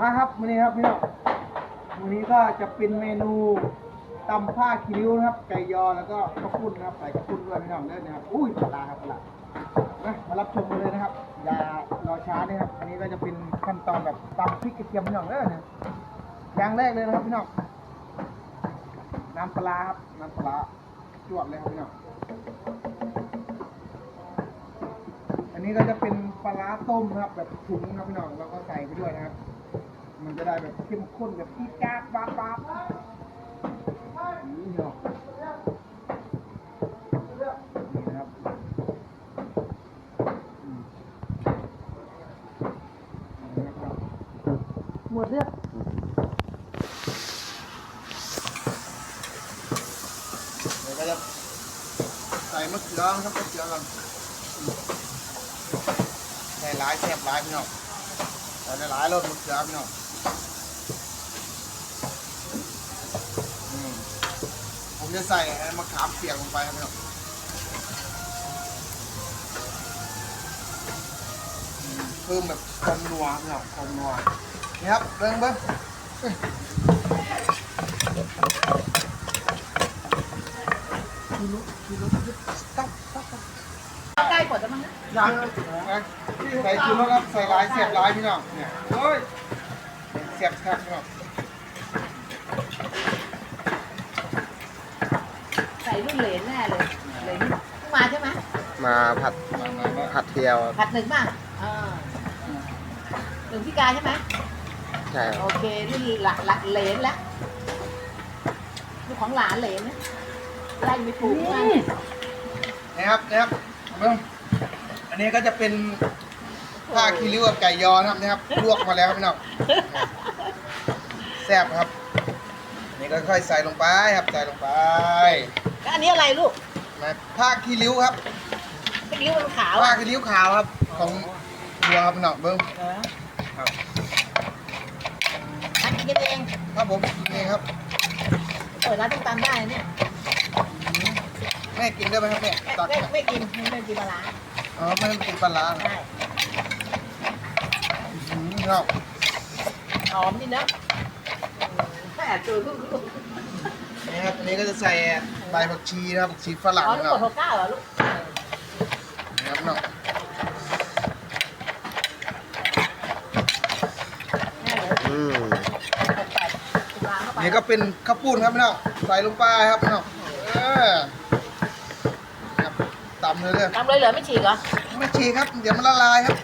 มาครับวันนี้ครับพี่น้องวันนี้ก็จะเป็นเมนูตำผ้าคิริ้วนะครับ ไก่ยอแล้วก็ข้าวปุ้นนะครับใส่ข้าวปุ้นด้วยพี่น้องเด้อนะครับอุ้ยปลาครับปลามามารับชมกันเลยนะครับ อย่ารอช้านะครับ อันนี้ก็จะเป็นขั้นตอนแบบตำพริกกระเทียมพี่น้องเด้อนะอย่างแรกเลยนะครับพี่น้องน้ำปลาครับน้ำปลาจวดเลยครับพี่น้องอันนี้ก็จะเป็นปลาต้มนะครับ แบบถุงนะครับพี่น้องแล้วก็ใส่ไปด้วยนะครับ มันจะได้แบบเข้มข้นแบบจี๊ดจ๊าดบ้าบ้าบนี่เนาะนี่นะครับนี่นะครับหมดเรื่องเดี๋ยวก็จะใส่มะเขือนะครับมะเขือก่อนใส่หลายแซ่บหลายพี่น้องใส่หลายรสมะเขือพี่น้องอืม ผมจะใส่มะขามเปียกลงไปครับพี่น้องเพิ่มแบบความนัวพี่น้องความนัวนี่ครับเบิ้งเบิ้งตั้งใกล้กว่าจะมั้งนะยังใส่ชูรสครับใส่ลายเสียบลายพี่น้องเนี่ยโอ้ยเสียบครับพี่น้อง ใส่รุ่นเหลนแน่เลยเหลนเพิ่งมาใช่ไหมมาผัดมามามาผัดเทียวผัดหนึ่งบ้างเออหนึ่งพี่กายใช่ไหมใช่คโอรับเครุ่นหละหละเหลนแล้วลูกของหลานเหลนนะไล่ไม่ถูกมากนะครับนะครับเบิ้งอันนี้ก็จะเป็นผ้าคีริ้วกับไก่ยอนะครับนะครับลวกมาแล้วครับพี่น้องแซ่บครับอั นนี่ก็ค่อยใส่ลงไปครับใส่ลงไปแล้วอันนี้อะไรลูกนะผ้าคีริ้วครับเป็นริ้วมันขาวผ้าอะคีริ้วขาวครับ ของวัวครับพี่น้องเบิ้งเออครับทำกินกันเองครับผมนี่ครับเปิดร้านต้มตำได้เนี่ยแม่กินได้ไหมครับแม่ตักไม่ไหมไม่กินไม่กินปลาร้าอ๋อไม่ได้กินปลาร้าเหรอได้อืมพี่น้องหอมนี่เนอะ แม่ดูลูกนี่ครับอันนี้ก็จะใส่ใบผักชีนะครับผักชีฝรั่งอ๋อนะลูกคกรัดบหกเก้าเหรอลูกนะครับเนาะแม่เหรออืมหกแปดตุลาเข้าไปนี่ก็เป็นข้าวปุ้นครับพี่น้องใส่ลงไปครับพี่น้องเออครับตำเลยเลย ทำเลยเหรอไม่ฉีกเหรอไม่ชีครับ เดี๋ยวมันละลายครับ